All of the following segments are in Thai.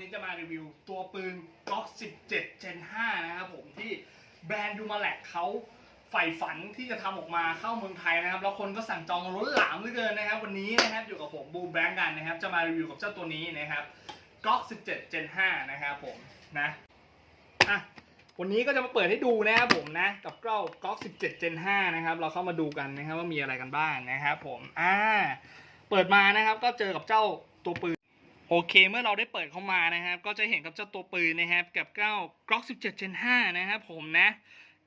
นี้จะมารีวิวตัวปืน Glock 17 Gen 5 นะครับผมที่แบรนด์ยูมาแลกเขาใฝ่ฝันที่จะทำออกมาเข้าเมืองไทยนะครับ แล้วคนก็สั่งจองล้นหลามเหลือเกินนะครับ วันนี้นะครับอยู่กับผมบูมแบงกันนะครับ จะมารีวิวกับเจ้าตัวนี้นะครับ Glock 17 Gen 5 นะครับผมนะอะวันนี้ก็จะมาเปิดให้ดูนะครับผมนะ กับเจ้า Glock 17 Gen 5 นะครับ เราเข้ามาดูกันนะครับว่ามีอะไรกันบ้างนะครับผมอ่าเปิดมานะครับก็เจอกับเจ้าตัวปืน โอเคเมื่อเราได้เปิดเข้ามานะครับ ก็จะเห็นกับเจ้าตัวปืนนะครับ กับเจ้า Glock 17 Gen 5นะครับผมนะ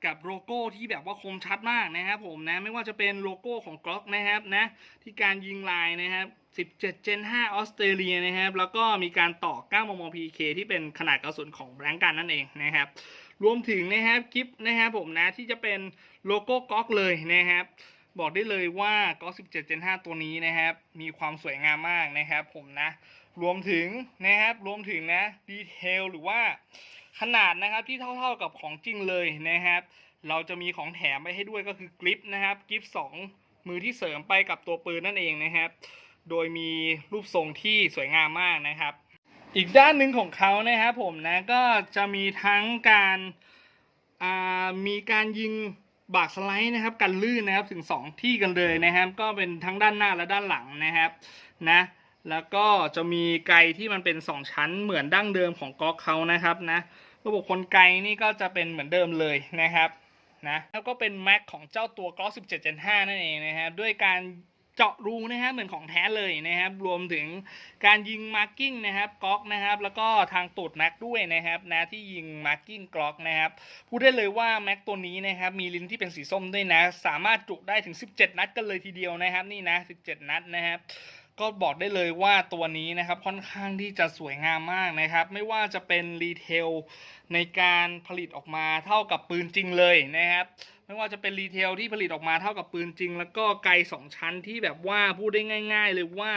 กับโลโก้ที่แบบว่าคมชัดมากนะครับผมนะไม่ว่าจะเป็นโลโก้ของ Glock นะครับนะที่การยิงลายนะครับ 17 Gen 5ออสเตรเลียนะครับ แล้วก็มีการต่อ 9 มม PK ที่เป็นขนาดกระสุนของแบงกันนั่นเองนะครับ รวมถึงนะครับกิฟนะครับผมนะที่จะเป็นโลโก้ก๊อกเลยนะครับบอกได้เลยว่าก๊อก17 Gen 5ตัวนี้นะครับ มีความสวยงามมากนะครับผมนะ รวมถึงนะครับรวมถึงนะดีเทลหรือว่าขนาดนะครับที่เท่าๆกับของจริงเลยนะครับ เราจะมีของแถมไปให้ด้วยก็คือกริปนะครับกริปสองมือที่เสริมไปกับตัวปืนนั่นเองนะครับ โดยมีรูปทรงที่สวยงามมากนะครับ อีกด้านหนึ่งของเขานะครับผมนะก็จะมีทั้งการามีการยิงบากสไลด์นะครับกันลื่นนะครับถึง 2 ที่กันเลยนะครับ ก็เป็นทั้งด้านหน้าและด้านหลังนะครับนะ แล้วก็จะมีไกที่มันเป็น 2 ชั้นเหมือนดั้งเดิมของก๊อกเขานะครับนะระบบคนไกนี่ก็จะเป็นเหมือนเดิมเลยนะครับนะแล้วก็เป็นแม็กของเจ้าตัว Glock 17 Gen 5นั่นเองนะครับด้วยการเจาะรูนะครับเหมือนของแท้เลยนะครับ รวมถึงการยิงมาร์กิ้งนะครับก๊อกนะครับ แล้วก็ทางตูดแม็กด้วยนะครับนะที่ยิงมาร์กิ้งกล็อกนะครับพูดได้เลยว่าแม็กตัวนี้นะครับมีลิ้นที่เป็นสีส้มด้วยนะ สามารถจุได้ถึง 17 นัดกันเลยทีเดียวนะครับ นี่นะ 17 นัดนะครับ ก็บอกได้เลยว่าตัวนี้นะครับค่อนข้างที่จะสวยงามมากนะครับ ไม่ว่าจะเป็นรีเทลในการผลิตออกมาเท่ากับปืนจริงเลยนะครับไม่ว่าจะเป็นรีเทลที่ผลิตออกมาเท่ากับปืนจริง แล้วก็ไกลสองชั้นที่แบบว่าพูดได้ง่าย ๆ เลยว่า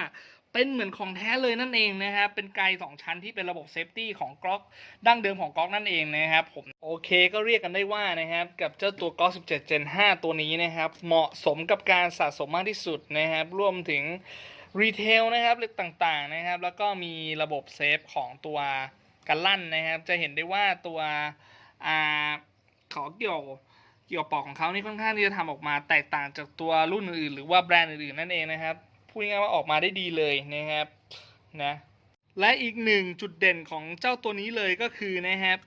เป็นเหมือนของแท้เลยนั่นเองนะครับเป็นไกลสองชั้นที่เป็นระบบเซฟตี้ของกล็อกดั้งเดิมของกล็อกนั่นเองนะครับผมโอเคก็เรียกกันได้ว่านะครับกับเจ้าตัวกล็อก17 Gen 5 ตัวนี้นะครับเหมาะสมกับการสะสมมากที่สุดนะครับรวมถึง รีเทลนะครับหรือต่างๆนะครับ แล้วก็มีระบบเซฟของตัวกันลั่นนะครับ จะเห็นได้ว่าตัวอ่าขอเกี่ยวเกี่ยวปอกของเขานี่ค่อนข้างที่จะทำออกมาแตกต่างจากตัวรุ่นอื่นๆหรือว่าแบรนด์อื่นๆนั่นเองนะครับพูดง่ายๆว่าออกมาได้ดีเลยนะครับนะและอีกหนึ่งจุดเด่นของเจ้าตัวนี้เลยก็คือนะครับ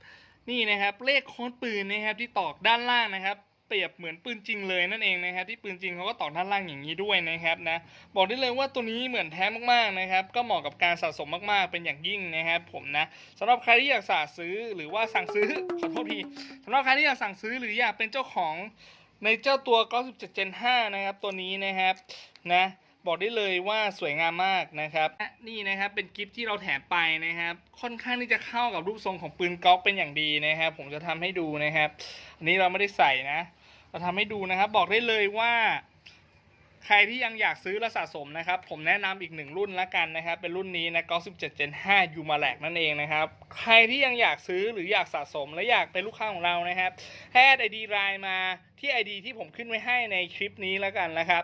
นี่นะครับเลขโค้ดปืนนะครับที่ตอกด้านล่างนะครับ เปรียบเหมือนปืนจริงเลยนั่นเองนะครับที่ปืนจริงเขาก็ตอกด้านล่างอย่างนี้ด้วยนะครับนะบอกได้เลยว่าตัวนี้เหมือนแท้มากๆนะครับก็เหมาะกับการสะสมมากๆเป็นอย่างยิ่งนะครับผมนะสำหรับใครที่อยากสั่งซื้อหรือว่าสั่งซื้อขอโทษทีสำหรับใครที่อยากสั่งซื้อหรืออยากเป็นเจ้าของในเจ้าตัว 97 Gen 5 นะครับ ตัวนี้นะครับ นะ บอกได้เลยว่าสวยงามมากนะครับ นี่นะครับ เป็นกิฟที่เราแถมไปนะครับ ค่อนข้างที่จะเข้ากับรูปทรงของปืนก๊อกเป็นอย่างดีนะครับ ผมจะทำให้ดูนะครับ อันนี้เราไม่ได้ใส่นะ เราทำให้ดูนะครับ บอกได้เลยว่าใครที่ยังอยากซื้อและสะสมนะครับ ผมแนะนำอีกหนึ่งรุ่นละกันนะครับ เป็นรุ่นนี้นะก็17 Gen 5 u m a l a c นั่นเองนะครับ ใครที่ยังอยากซื้อหรืออยากสะสมและอยากเป็นลูกค้าของเรานะครับ แอดไอดีไลน์มาที่ ID ที่ผมขึ้นไว้ให้ในคลิปนี้แล้วกันนะครับ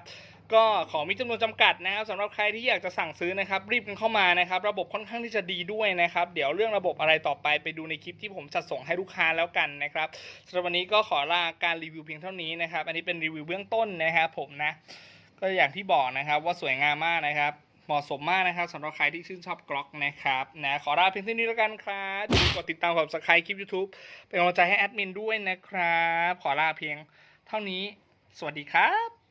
ก็ขอมีจำนวนจำกัดนะครับสำหรับใครที่อยากจะสั่งซื้อนะครับ รีบกันเข้ามานะครับ ระบบค่อนข้างที่จะดีด้วยนะครับ เดี๋ยวเรื่องระบบอะไรต่อไปไปดูในคลิปที่ผมจัดส่งให้ลูกค้าแล้วกันนะครับสำหรับวันนี้ก็ขอลาการรีวิวเพียงเท่านี้นะครับ อันนี้เป็นรีวิวเบื้องต้นนะครับผมนะ ก็อย่างที่บอกนะครับว่าสวยงามมากนะครับเหมาะสมมากนะครับสำหรับใครที่ชื่นชอบกล็อกนะครับนะขอลาเพียงเท่านี้แล้วกันครับกดติดตามกด subscribe คลิป YouTube เป็นกำลังใจให้แอดมินด้วยนะครับ ขอลาเพียงเท่านี้ สวัสดีครับ